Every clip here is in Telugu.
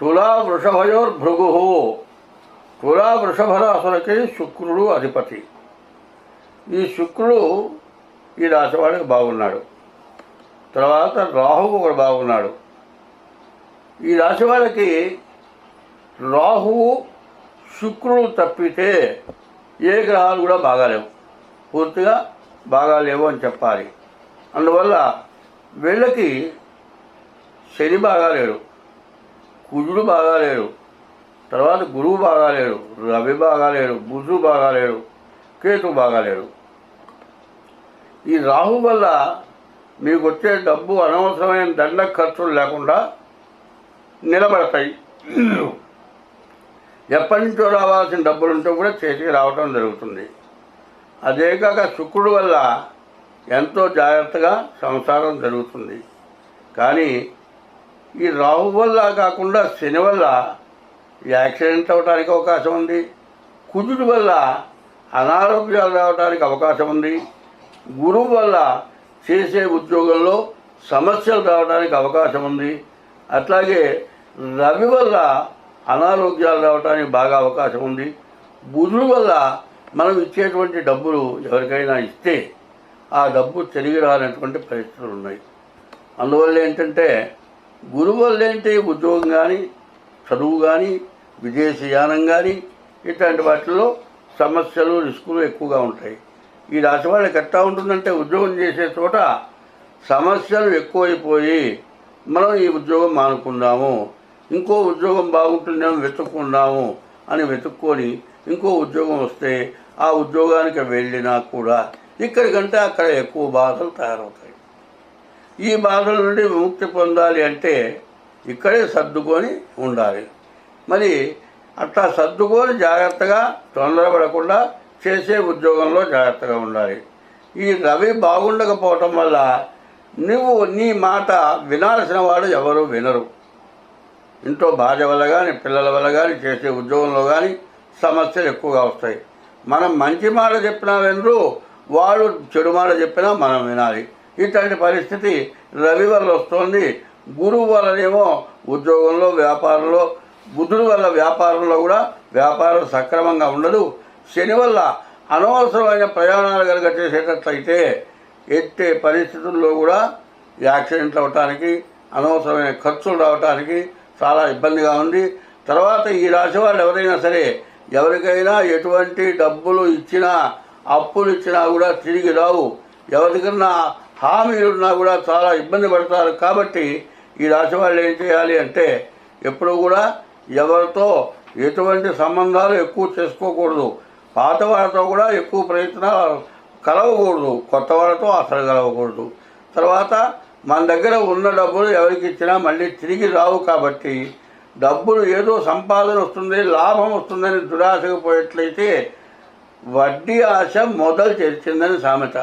తులా వృషభయోర్ భృగు తులా వృషభరాశులకి శుక్రుడు అధిపతి. ఈ శుక్రుడు ఈ రాశి వాడికి బాగున్నాడు. తర్వాత రాహువు కూడా బాగున్నాడు. ఈ రాశి వాళ్ళకి రాహువు శుక్రుడు తప్పితే ఏ గ్రహాలు కూడా బాగాలేవు. పూర్తిగా బాగాలేవు అని చెప్పాలి. అందువల్ల వీళ్ళకి శని బాగాలేడు. కుజుడు బాగాలేడు తర్వాత గురువు బాగాలేడు రవి బాగాలేడు బుధుడు బాగాలేడు కేతు బాగాలేడు ఈ రాహు వల్ల మీకు వచ్చే డబ్బు అనవసరమైన దండ ఖర్చులు లేకుండా నిలబడతాయి. ఎప్పటి నుంచో రావాల్సిన డబ్బులుంటే కూడా చేతికి రావటం జరుగుతుంది. అదే కాక శుక్రుడు వల్ల ఎంతో జాగ్రత్తగా సంసారం జరుగుతుంది. కానీ ఈ రాహు వల్ల కాకుండా శని వల్ల యాక్సిడెంట్ అవడానికి అవకాశం ఉంది. కుజుడు వల్ల అనారోగ్యాలు రావడానికి అవకాశం ఉంది. గురువు వల్ల చేసే ఉద్యోగంలో సమస్యలు రావడానికి అవకాశం ఉంది. అట్లాగే రవి వల్ల అనారోగ్యాలు రావడానికి బాగా అవకాశం ఉంది. బుధుడు వల్ల మనం ఇచ్చేటువంటి డబ్బులు ఎవరికైనా ఇస్తే ఆ డబ్బు తిరిగి రానటువంటి పరిస్థితులు ఉన్నాయి. అందువల్ల ఏంటంటే గురువు వల్ల ఏంటి ఉద్యోగం కానీ చదువు కానీ విదేశయానం కానీ ఇట్లాంటి వాటిల్లో సమస్యలు రిస్కులు ఎక్కువగా ఉంటాయి. ఈ రాశి వాళ్ళకి ఎట్లా ఉంటుందంటే ఉద్యోగం చేసే చోట సమస్యలు ఎక్కువైపోయి మనం ఈ ఉద్యోగం మానుకుందాము ఇంకో ఉద్యోగం బాగుంటుందేమో వెతుక్కుందాము అని వెతుక్కొని ఇంకో ఉద్యోగం వస్తే ఆ ఉద్యోగానికి వెళ్ళినా కూడా ఇక్కడికంటే అక్కడ ఎక్కువ బాధలు తయారవుతాయి. ఈ బాధల నుండి విముక్తి పొందాలి అంటే ఇక్కడే సర్దుకొని ఉండాలి. మరి అట్లా సర్దుకొని జాగ్రత్తగా తొందరపడకుండా చేసే ఉద్యోగంలో జాగ్రత్తగా ఉండాలి. ఈ రవి బాగుండకపోవటం వల్ల నువ్వు నీ మాట వినాల్సిన వాడు ఎవరు వినరు. ఇంట్లో భార్య వల్ల కానీ పిల్లల వల్ల కానీ చేసే ఉద్యోగంలో కానీ సమస్యలు ఎక్కువగా వస్తాయి. మనం మంచి మాట చెప్పినా వినరు వాడు చెడు మాట చెప్పినా మనం వినాలి. ఇట్లాంటి పరిస్థితి రవి వల్ల వస్తుంది. గురువు వల్లనేమో ఉద్యోగంలో వ్యాపారంలో బుధుడు వల్ల వ్యాపారంలో కూడా వ్యాపారం సక్రమంగా ఉండదు. శని వల్ల అనవసరమైన ప్రయాణాలు కనుక చేసేటట్లయితే ఎట్టే పరిస్థితుల్లో కూడా యాక్సిడెంట్లు అవటానికి అనవసరమైన ఖర్చులు రావటానికి చాలా ఇబ్బందిగా ఉంది. తర్వాత ఈ రాశి వాళ్ళు ఎవరైనా సరే ఎవరికైనా ఎటువంటి డబ్బులు ఇచ్చినా అప్పులు ఇచ్చినా కూడా తిరిగి రావు. ఎవరికన్నా హామీలు ఉన్నా కూడా చాలా ఇబ్బంది పడతారు. కాబట్టి ఈ రాశి వాళ్ళు ఏం చేయాలి అంటే ఎప్పుడు కూడా ఎవరితో ఎటువంటి సంబంధాలు ఎక్కువ చేసుకోకూడదు. పాత వాళ్ళతో కూడా ఎక్కువ ప్రయత్నాలు కలవకూడదు. కొత్త వాళ్ళతో అసలు కలవకూడదు. తర్వాత మన దగ్గర ఉన్న డబ్బులు ఎవరికి ఇచ్చినా మళ్ళీ తిరిగి రావు కాబట్టి డబ్బులు ఏదో సంపాదన వస్తుంది లాభం వస్తుందని దురాశకు పోయేట్లయితే వడ్డీ ఆశ మొదలు తెరిచిందని సామెత.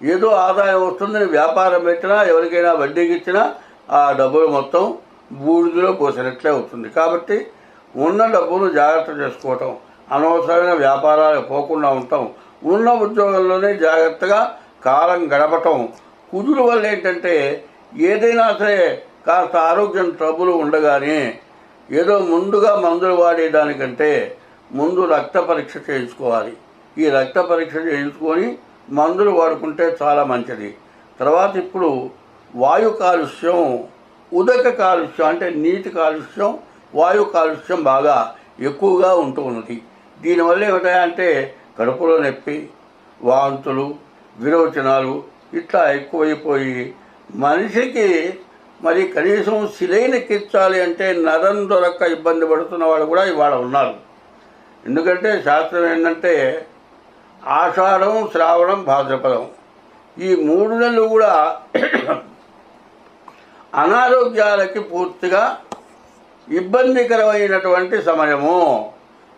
ఏదో ఆదాయం వస్తుందని వ్యాపారం పెట్టినా ఎవరికైనా వడ్డీకి ఇచ్చినా ఆ డబ్బులు మొత్తం బూడిదలో పోసినట్లే అవుతుంది. కాబట్టి ఉన్న డబ్బును జాగ్రత్త చేసుకోవటం అనవసరమైన వ్యాపారాలు పోకుండా ఉండటం ఉన్న ఉద్యోగంలోనే జాగ్రత్తగా కాలం గడపటం కుదురు వల్ల ఏంటంటే ఏదైనా సరే కాస్త ఆరోగ్యం ట్రబుల్ ఉండగానే ఏదో ముందుగా మందులు వాడేదానికంటే ముందు రక్త పరీక్ష చేయించుకోవాలి. ఈ రక్త పరీక్ష చేయించుకొని మందులు వాడుకుంటే చాలా మంచిది. తర్వాత ఇప్పుడు వాయు కాలుష్యం ఉదక కాలుష్యం అంటే నీటి కాలుష్యం వాయు కాలుష్యం బాగా ఎక్కువగా ఉంటూ ఉన్నది. దీనివల్ల ఏమిటంటే కడుపులో నొప్పి వాంతులు విరోచనాలు ఇట్లా ఎక్కువైపోయి మనిషికి మరి కనీసం శిలైన ఎక్కించాలి అంటే నరం దొరక్క ఇబ్బంది పడుతున్న వాళ్ళు కూడా ఇవాళ ఉన్నారు. ఎందుకంటే శాస్త్రం ఏంటంటే ఆషాఢం శ్రావణం భాద్రపదం. ఈ మూడు నెలలు కూడా అనారోగ్యాలకి పూర్తిగా ఇబ్బందికరమైనటువంటి సమయము.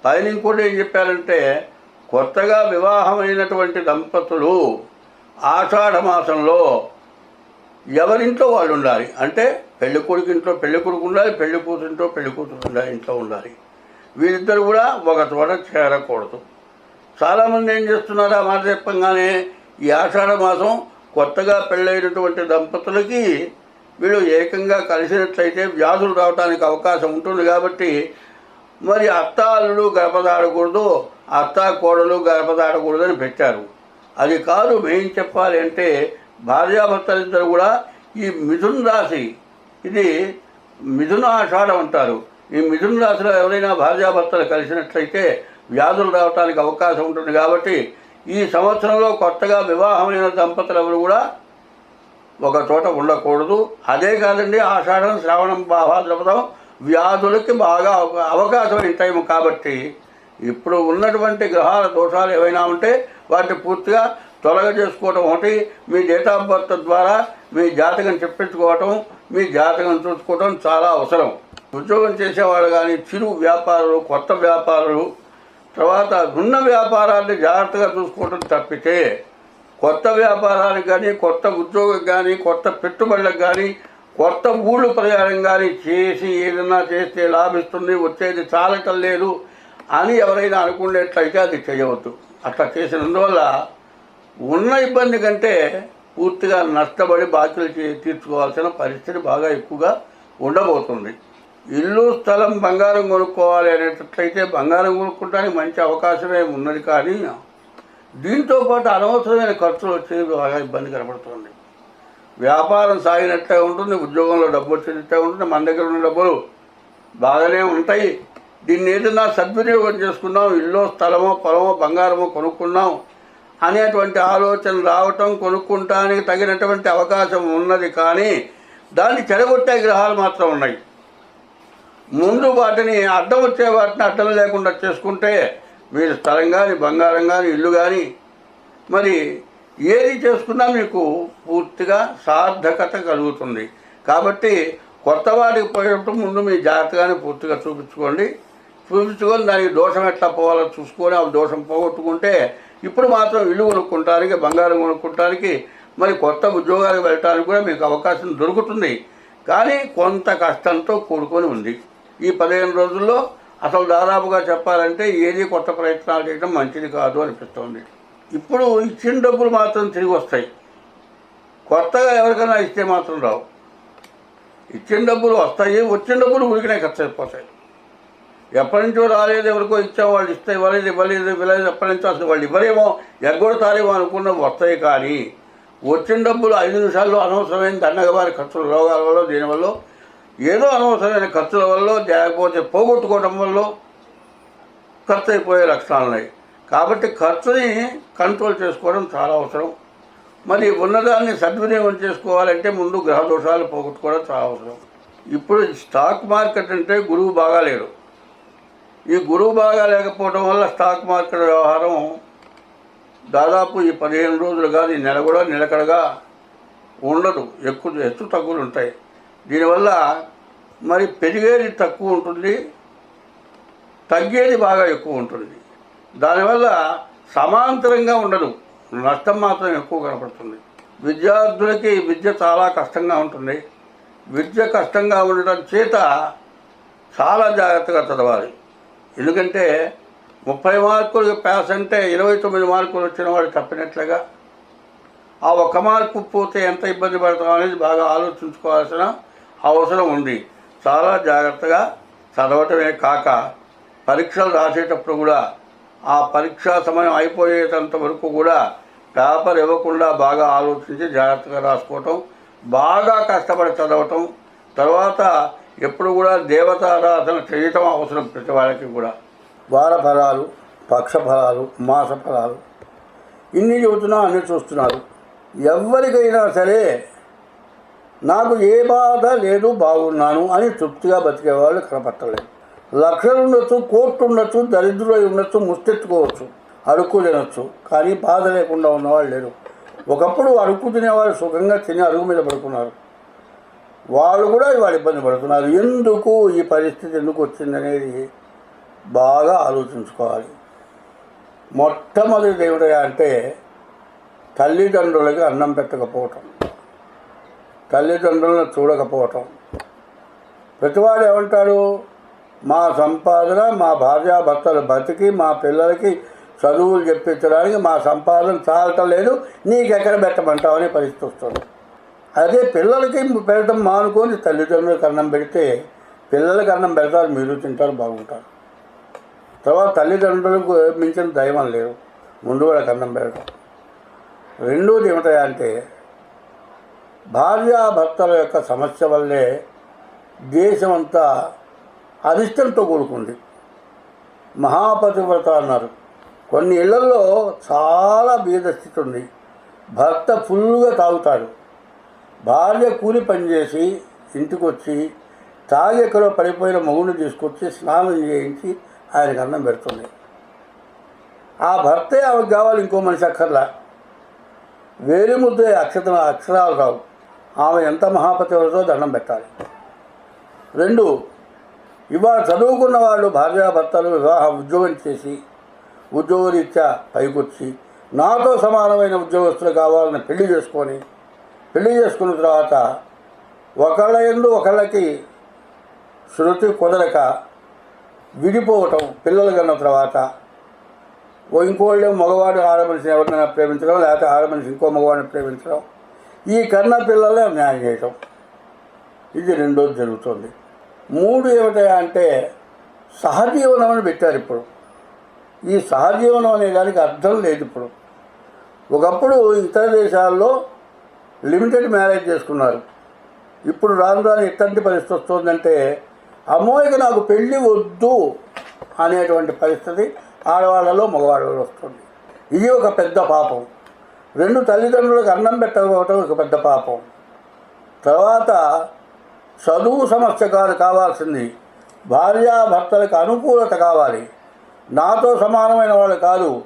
పైన ఇంకోటి ఏం చెప్పారంటే కొత్తగా వివాహమైనటువంటి దంపతులు ఆషాఢ మాసంలో ఎవరింట్లో వాళ్ళు ఉండాలి? అంటే పెళ్ళి కొడుకు ఇంట్లో పెళ్ళి కొడుకు ఉండాలి పెళ్ళి కూతురింట్లో పెళ్ళి కూతురు ఉండాలి ఇంట్లో ఉండాలి. వీరిద్దరు కూడా ఒక చోట చేరకూడదు. చాలామంది ఏం చేస్తున్నారు? ఆ మాట చెప్పంగానే ఈ ఆషాఢ మాసం కొత్తగా పెళ్ళైనటువంటి దంపతులకి వీళ్ళు ఏకంగా కలిసినట్లయితే వ్యాధులు రావడానికి అవకాశం ఉంటుంది కాబట్టి మరి అత్త అల్లుడు గడపదాడకూడదు అత్త కోడలు గర్భదాడకూడదని పెట్టారు. అది కాదు మెయిన్ చెప్పాలి అంటే భార్యాభర్తలిద్దరు కూడా ఈ మిథున్ రాశి ఇది మిథున ఆషాఢం అంటారు. ఈ మిథున రాశిలో ఎవరైనా భార్యాభర్తలు కలిసినట్లయితే వ్యాధులు రావడానికి అవకాశం ఉంటుంది కాబట్టి ఈ సంవత్సరంలో కొత్తగా వివాహమైన దంపతులు ఎవరు కూడా ఒక చోట ఉండకూడదు. అదే కాదండి ఆషాఢం శ్రావణం భాద్రపదం వ్యాధులకి బాగా అవకాశం అవకాశమైన టైం కాబట్టి ఇప్పుడు ఉన్నటువంటి గ్రహాల దోషాలు ఏవైనా ఉంటే వాటిని పూర్తిగా తొలగ చేసుకోవటం ఒకటి మీ డేట్ ఆఫ్ బర్త్ ద్వారా మీ జాతకం చెప్పించుకోవటం మీ జాతకం చూసుకోవటం చాలా అవసరం. ఉద్యోగం చేసేవాళ్ళు కానీ చిరు వ్యాపారులు కొత్త వ్యాపారులు తర్వాత ఉన్న వ్యాపారాన్ని జాగ్రత్తగా చూసుకోవటం తప్పితే కొత్త వ్యాపారానికి కానీ కొత్త ఉద్యోగం కానీ కొత్త పెట్టుబడులకు కానీ కొత్త ఊళ్ళు ప్రయాణం కానీ చేసి ఏదైనా చేస్తే లాభిస్తుంది వచ్చేది చాలటం లేదు అని ఎవరైనా అనుకునేట్లయితే అది చేయవద్దు. అట్లా చేసినందువల్ల ఉన్న ఇబ్బంది కంటే పూర్తిగా నష్టపడి బాకీలు తీర్చుకోవాల్సిన పరిస్థితి బాగా ఎక్కువగా ఉండబోతుంది. ఇల్లు స్థలం బంగారం కొనుక్కోవాలి అనేటట్లయితే బంగారం కొనుక్కోవడానికి మంచి అవకాశమే ఉన్నది కానీ దీంతో పాటు అనవసరమైన ఖర్చులు వచ్చేది బాగా ఇబ్బంది కనబడుతుంది. వ్యాపారం సాగినట్టే ఉంటుంది ఉద్యోగంలో డబ్బు వచ్చేటట్టే ఉంటుంది మన దగ్గర ఉన్న డబ్బులు బాగానే ఉంటాయి. దీన్ని ఏదైనా సద్వినియోగం చేసుకున్నాం ఇల్లు స్థలమో పొలమో బంగారమో కొనుక్కున్నాం అనేటువంటి ఆలోచన రావటం కొనుక్కుంటానికి తగినటువంటి అవకాశం ఉన్నది కానీ దాన్ని చెడగొట్టే గ్రహాలు మాత్రం ఉన్నాయి. ముందు వాటిని అడ్డం వచ్చే వాటిని అడ్డం లేకుండా చేసుకుంటే మీరు స్థలం కానీ బంగారం కానీ ఇల్లు కానీ మరి ఏది చేసుకున్నా మీకు పూర్తిగా సార్థకత కలుగుతుంది. కాబట్టి కొత్త వాటికి పోయేటప్పుడు ముందు మీ జాగ్రత్తగానే పూర్తిగా చూపించుకోండి. చూపించుకొని దానికి దోషం ఎట్లా పోవాలో చూసుకొని ఆ దోషం పోగొట్టుకుంటే ఇప్పుడు మాత్రం ఇల్లు కొనుక్కుంటానికి బంగారం కొనుక్కుంటానికి మరి కొత్త ఉద్యోగాలకు వెళ్ళటానికి కూడా మీకు అవకాశం దొరుకుతుంది. కానీ కొంత కష్టంతో కూడుకొని ఉంది. ఈ పదిహేను రోజుల్లో అసలు దాదాపుగా చెప్పాలంటే ఏది కొత్త ప్రయత్నాలు చేయడం మంచిది కాదు అనిపిస్తుంది. ఇప్పుడు ఇచ్చిన డబ్బులు మాత్రం తిరిగి వస్తాయి. కొత్తగా ఎవరికైనా ఇస్తే మాత్రం రావు. ఇచ్చిన డబ్బులు వస్తాయి వచ్చిన డబ్బులు ఉరికినే ఖర్చు అయిపోతాయి. ఎప్పటి నుంచో రాలేదు ఎవరికో ఇచ్చాం వాళ్ళు ఇస్తే ఇవ్వలేదు ఇవ్వలేదు ఇవ్వలేదు ఎప్పటి నుంచో అసలు వాళ్ళు ఇవ్వలేమో ఎగ్గొడతారేమో అనుకున్నవి వస్తాయి కానీ వచ్చిన డబ్బులు ఐదు నిమిషాల్లో అనవసరమైన దండగవారి ఖర్చులు రోగాల వల్ల దీనివల్ల ఏదో అనవసరమైన ఖర్చుల వల్ల లేకపోతే పోగొట్టుకోవడం వల్ల ఖర్చు అయిపోయే లక్షణాలు ఉన్నాయి కాబట్టి ఖర్చుని కంట్రోల్ చేసుకోవడం చాలా అవసరం. మరి ఉన్నదాన్ని సద్వినియోగం చేసుకోవాలంటే ముందు గ్రహ దోషాలు పోగొట్టుకోవడం చాలా అవసరం. ఇప్పుడు స్టాక్ మార్కెట్ అంటే గురువు బాగా లేడు. ఈ గురువు బాగా లేకపోవడం వల్ల స్టాక్ మార్కెట్ వ్యవహారం దాదాపు ఈ పదిహేను రోజులు కాదు ఈ నెల కూడా నిలకడగా ఉండదు. ఎక్కువ హెచ్చు తగ్గులు ఉంటాయి. దీనివల్ల మరి పెరిగేది తక్కువ ఉంటుంది తగ్గేది బాగా ఎక్కువ ఉంటుంది. దానివల్ల సమాంతరంగా ఉండదు నష్టం మాత్రం ఎక్కువ కనపడుతుంది. విద్యార్థులకి విద్య చాలా కష్టంగా ఉంటుంది. విద్య కష్టంగా ఉండటం చేత చాలా జాగ్రత్తగా చదవాలి. ఎందుకంటే ముప్పై మార్కులు పాస్ అంటే ఇరవై తొమ్మిది మార్కులు వచ్చిన వాడు తప్పినట్లుగా ఆ ఒక్క మార్కు పోతే ఎంత ఇబ్బంది పడతాం అనేది బాగా ఆలోచించుకోవాల్సిన అవసరం ఉంది. చాలా జాగ్రత్తగా చదవటమే కాక పరీక్షలు రాసేటప్పుడు కూడా ఆ పరీక్షా సమయం అయిపోయేటంత వరకు కూడా పేపర్ ఇవ్వకుండా బాగా ఆలోచించి జాగ్రత్తగా రాసుకోవటం బాగా కష్టపడి చదవటం తర్వాత ఎప్పుడు కూడా దేవతారాధన చేయటం అవసరం ప్రతి వాళ్ళకి కూడా. వారఫలాలు పక్షఫలాలు పక్ష ఫలాలు ఇన్ని చెబుతున్నా అన్ని చూస్తున్నారు. ఎవరికైనా సరే నాకు ఏ బాధ లేదు బాగున్నాను అని తృప్తిగా బతికేవాళ్ళు కనపట్టలేదు లక్షలు ఉండొచ్చు కోర్టు ఉండొచ్చు దరిద్రులై ఉండొచ్చు ముస్తెత్తుకోవచ్చు అడుక్కు తినొచ్చు కానీ బాధ లేకుండా ఉన్నవాళ్ళు లేరు. ఒకప్పుడు అడుక్కు తినేవాళ్ళు సుఖంగా తిని అరుగు మీద పడుకున్నారు. వాళ్ళు కూడా ఇవాళ ఇబ్బంది పడుతున్నారు. ఎందుకు ఈ పరిస్థితి ఎందుకు వచ్చిందనేది బాగా ఆలోచించుకోవాలి. మొట్టమొదటి ఏమిటా అంటే తల్లిదండ్రులకి అన్నం పెట్టకపోవటం. తల్లిదండ్రులను చూడకపోవటం. ప్రతివాడు ఏమంటాడు? మా సంపాదన మా భార్యాభర్తలు బతికి మా పిల్లలకి చదువులు చెప్పించడానికి మా సంపాదన చాలటం లేదు నీకెక్కడ పెట్టమంటావు అనే పరిస్థితి వస్తుంది. అదే పిల్లలకి పెట్టడం మానుకొని తల్లిదండ్రులకు అన్నం పెడితే పిల్లలకి అన్నం పెడతారు మీరు తింటారు బాగుంటారు. తర్వాత తల్లిదండ్రులకు మించిన దైవం లేదు ముందు వాళ్ళకి అన్నం పెడతాం రెండోది ఏమిటంటే భార్యాభర్తల యొక్క సమస్య వల్లే దేశమంతా అనిష్టంతో కూడుకుంది. మహాపతివ్రత అన్నారు. కొన్ని ఇళ్ళలో చాలా బీదస్థితి ఉంది భర్త ఫుల్గా తాగుతాడు. భార్య కూలి పనిచేసి ఇంటికి వచ్చి తాగి ఎక్కడో పడిపోయిన మగుడిని తీసుకొచ్చి స్నానం చేయించి ఆయనకు అన్నం పెడుతుంది. ఆ భర్తే ఆమెకు కావాలి ఇంకో మనిషి అక్కర్లా. వేలి ముద్దే అక్షత అక్షరాలు రావు. ఆమె ఎంత మహాపతివ్రతో దండం పెట్టాలి? రెండు ఇవాళ చదువుకున్న వాళ్ళు భార్యాభర్తలు వివాహ ఉద్యోగం చేసి ఉద్యోగరీత్యా పైకొచ్చి నాతో సమానమైన ఉద్యోగస్తులు కావాలని పెళ్ళి చేసుకొని పెళ్ళి చేసుకున్న తర్వాత ఒకళ్ళ ఎందు ఒకళ్ళకి శృతి కుదరక విడిపోవటం పిల్లలు కన్న తర్వాత ఇంకోళ్ళు మగవాడు ఆడమనిషిని ఎవరినైనా ప్రేమించడం లేకపోతే ఆడమనిషి ఇంకో మగవాడిని ప్రేమించడం ఈ కన్న పిల్లలే న్యాయం చేయటం. ఇది రెండోది జరుగుతుంది. మూడు ఏమిటా అంటే సహజీవనం అని పెట్టారు ఇప్పుడు. ఈ సహజీవనం అనే దానికి అర్థం లేదు ఇప్పుడు. ఒకప్పుడు ఇతర దేశాల్లో లిమిటెడ్ మ్యారేజ్ చేసుకున్నారు. ఇప్పుడు రాను రాను ఎట్లాంటి పరిస్థితి వస్తుందంటే అమ్మోయికి నాకు పెళ్ళి వద్దు అనేటువంటి పరిస్థితి ఆడవాళ్ళలో మగవాళ్ళలో వస్తుంది. ఇది ఒక పెద్ద పాపం. రెండు తల్లిదండ్రులకు అన్నం పెట్టకపోవటం ఒక పెద్ద పాపం. తర్వాత చదువు సమస్య కాదు కావాల్సింది. భార్యాభర్తలకు అనుకూలత కావాలి. నాతో సమానమైన వాళ్ళు కాదు.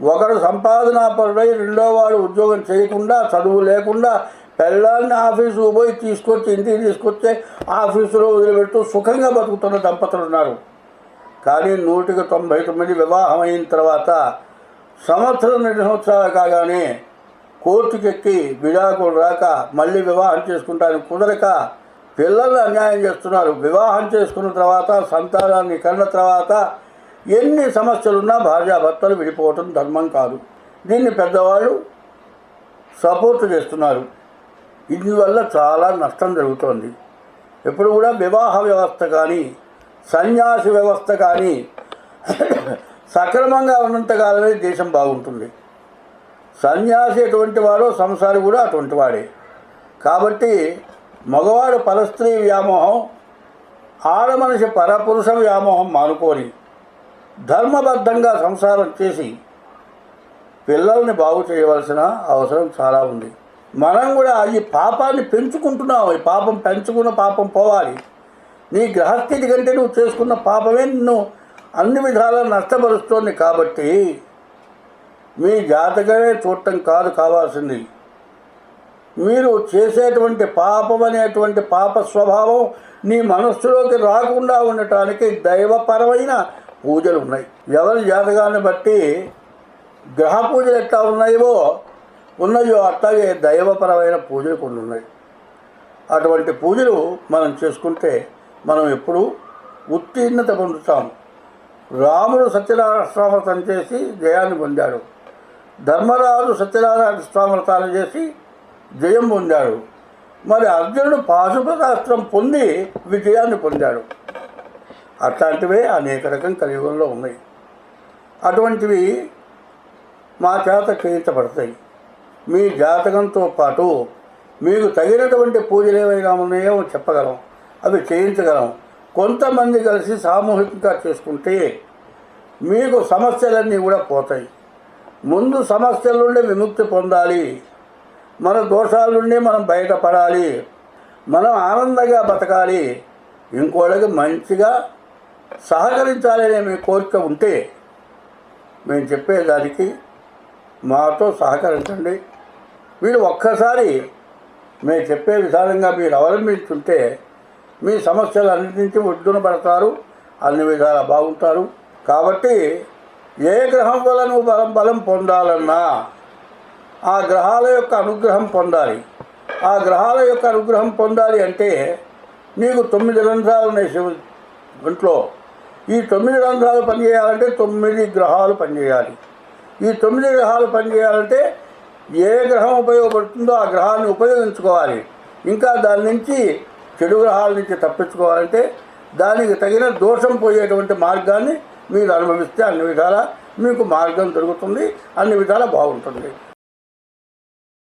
ఒకరు సంపాదనాపరుడై రెండో వాడు ఉద్యోగం చేయకుండా చదువు లేకుండా పెళ్ళాన్ని ఆఫీసుకు పోయి తీసుకొచ్చి ఇంటికి తీసుకొస్తే ఆఫీసులో వదిలిపెడుతూ సుఖంగా బతుకుతున్న దంపతులు ఉన్నారు. కానీ నూటికి తొంభై తొమ్మిది వివాహం అయిన తర్వాత సంవత్సరం రెండు సంవత్సరాలు కాగానే కోర్టుకెక్కి విడాకులు రాక మళ్ళీ వివాహం చేసుకుంటానికి కుదరక పిల్లల్ని అన్యాయం చేస్తున్నారు. వివాహం చేసుకున్న తర్వాత సంతానాన్ని కన్న తర్వాత ఎన్ని సమస్యలున్నా భార్యాభర్తలు విడిపోవటం ధర్మం కాదు. దీన్ని పెద్దవాళ్ళు సపోర్ట్ చేస్తున్నారు. ఇందువల్ల చాలా నష్టం జరుగుతోంది. ఎప్పుడు కూడా వివాహ వ్యవస్థ కానీ సన్యాసి వ్యవస్థ కానీ సక్రమంగా ఉన్నంతకాలమే దేశం బాగుంటుంది. సన్యాసి ఎటువంటి వాడో సంసారి కూడా అటువంటి వాడే. కాబట్టి మగవాడు పరస్త్రీ వ్యామోహం ఆడమనిషి పరపురుష వ్యామోహం మానుకొని ధర్మబద్ధంగా సంసారం చేసి పిల్లల్ని బాగు చేయవలసిన అవసరం చాలా ఉంది. మనం కూడా ఈ పాపాన్ని పెంచుకుంటున్నావు ఈ పాపం పెంచుకున్న పాపం పోవాలి. నీ గ్రహస్థితి కంటే నువ్వు చేసుకున్న పాపమే నిన్ను అన్ని విధాలా నష్టపరుస్తోంది కాబట్టి మీ జాతకమే చూడటం కాదు కావాల్సింది. మీరు చేసేటువంటి పాపం అనేటువంటి పాప స్వభావం నీ మనస్సులోకి రాకుండా ఉండటానికి దైవపరమైన పూజలు ఉన్నాయి. ఎవరి జాతకాన్ని బట్టి గ్రహ పూజలు ఎట్లా ఉన్నాయో ఉన్నాయో అట్లాగే దైవపరమైన పూజలు కొన్ని ఉన్నాయి. అటువంటి పూజలు మనం చేసుకుంటే మనం ఎప్పుడూ ఉత్తీర్ణత పొందుతాం. రాముడు సత్యనారాయణ స్వామృతం చేసి జయాన్ని పొందాడు. ధర్మరాజు సత్యనారాయణ స్వామృతాలు చేసి జయం పొందాడు. మరి అర్జునుడు పాశుపతాస్త్రం పొంది విజయాన్ని పొందాడు. అట్లాంటివే అనేక రకం కలియుగంలో ఉన్నాయి. అటువంటివి మా చేత చేయించబడతాయి. మీ జాతకంతో పాటు మీకు తగినటువంటి పూజలు ఏమైనా ఉన్నాయో చెప్పగలం. అవి చేయించగలం. కొంతమంది కలిసి సామూహికంగా చేసుకుంటే మీకు సమస్యలన్నీ కూడా పోతాయి. ముందు సమస్యల నుండి విముక్తి పొందాలి. మన దోషాల నుండి మనం బయటపడాలి. మనం ఆనందంగా బతకాలి. ఇంకోళ్ళకి మంచిగా సహకరించాలనే మీ కోరిక ఉంటే మేము చెప్పేదానికి మాతో సహకరించండి. మీరు ఒక్కసారి మేము చెప్పే విధానంగా మీరు అవలంబించుంటే మీ సమస్యలు అన్నింటి నుంచి ఒడ్డున పడతారు అన్ని విధాలా బాగుంటారు. కాబట్టి ఏ గ్రహం వల్ల నువ్వు బలం బలం పొందాలన్నా ఆ గ్రహాల యొక్క అనుగ్రహం పొందాలి. ఆ గ్రహాల యొక్క అనుగ్రహం పొందాలి అంటే నీకు తొమ్మిది రంధ్రాలు ఉన్నాయి శివ ఇంట్లో ఈ తొమ్మిది రంధ్రాలు పనిచేయాలంటే తొమ్మిది గ్రహాలు పనిచేయాలి. ఈ తొమ్మిది గ్రహాలు పనిచేయాలంటే ఏ గ్రహం ఉపయోగపడుతుందో ఆ గ్రహాన్ని ఉపయోగించుకోవాలి. ఇంకా దాని నుంచి చెడు గ్రహాల నుంచి తప్పించుకోవాలంటే దానికి తగిన దోషం పోయేటువంటి మార్గాన్ని మీరు అనుభవిస్తే అన్ని విధాలా మీకు మార్గం దొరుకుతుంది అన్ని విధాలా బాగుంటుంది.